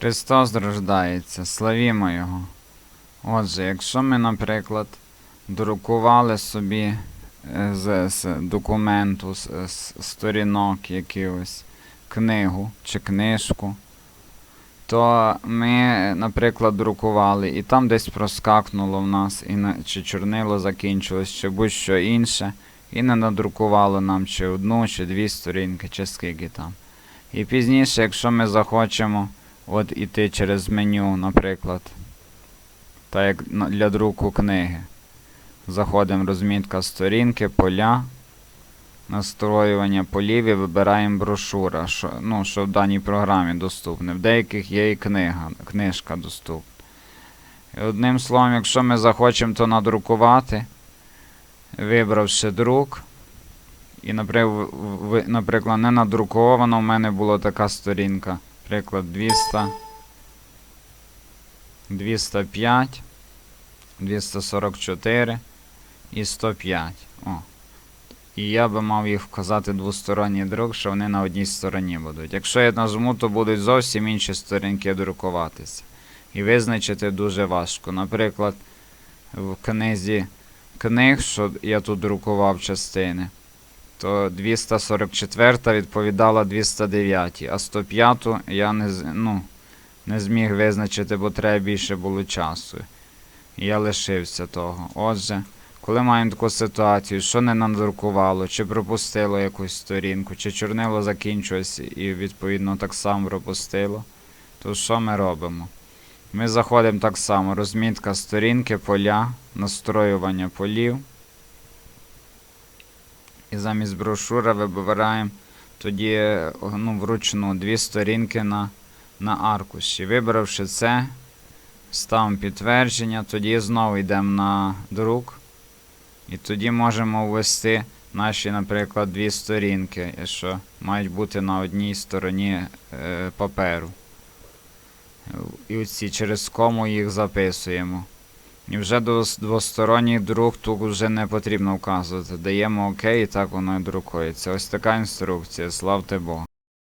Христос рождається, славімо Його. Отже, якщо ми, наприклад, друкували собі е, з, з документу, з, з сторінок якихось книгу чи книжку, то ми, наприклад, друкували, і там десь проскакнуло в нас, і на, чи чорнило закінчилось, чи будь-що інше, і не надрукувало нам чи одну, чи дві сторінки, чи скільки там. І пізніше, якщо ми захочемо от іти через меню, наприклад, так як для друку книги. Заходимо розмітка сторінки, поля, настроювання полів і вибираємо брошура, що, ну, що в даній програмі доступне. В деяких є і книга, книжка доступна. І одним словом, якщо ми захочемо то надрукувати, вибравши друк, і, наприклад, не надруковано, в мене була така сторінка, приклад 200, 205, 244 і 105. О. І я би мав їх вказати двосторонній друк, що вони на одній стороні будуть. Якщо я нажму, то будуть зовсім інші сторінки друкуватися. І визначити дуже важко. Наприклад, в книзі книг, що я тут друкував частини, то 244 відповідала 209, а 105 я не, ну, не зміг визначити, бо треба більше було часу. Я лишився того. Отже, коли маємо таку ситуацію, що не надрукувало, чи пропустило якусь сторінку, чи чорнило закінчилось і відповідно так само пропустило, то що ми робимо? Ми заходимо так само, розмітка сторінки, поля, настроювання полів. І замість брошури вибираємо тоді е, ну, вручну дві сторінки на, на аркуші. Вибравши це, ставимо підтвердження, тоді знову йдемо на друк. І тоді можемо ввести наші, наприклад, дві сторінки, що мають бути на одній стороні е, паперу. І оці через кому їх записуємо. І вже двос- двосторонній друк тут вже не потрібно вказувати. Даємо ОК і так воно і друкується. Ось така інструкція. Славте Бога.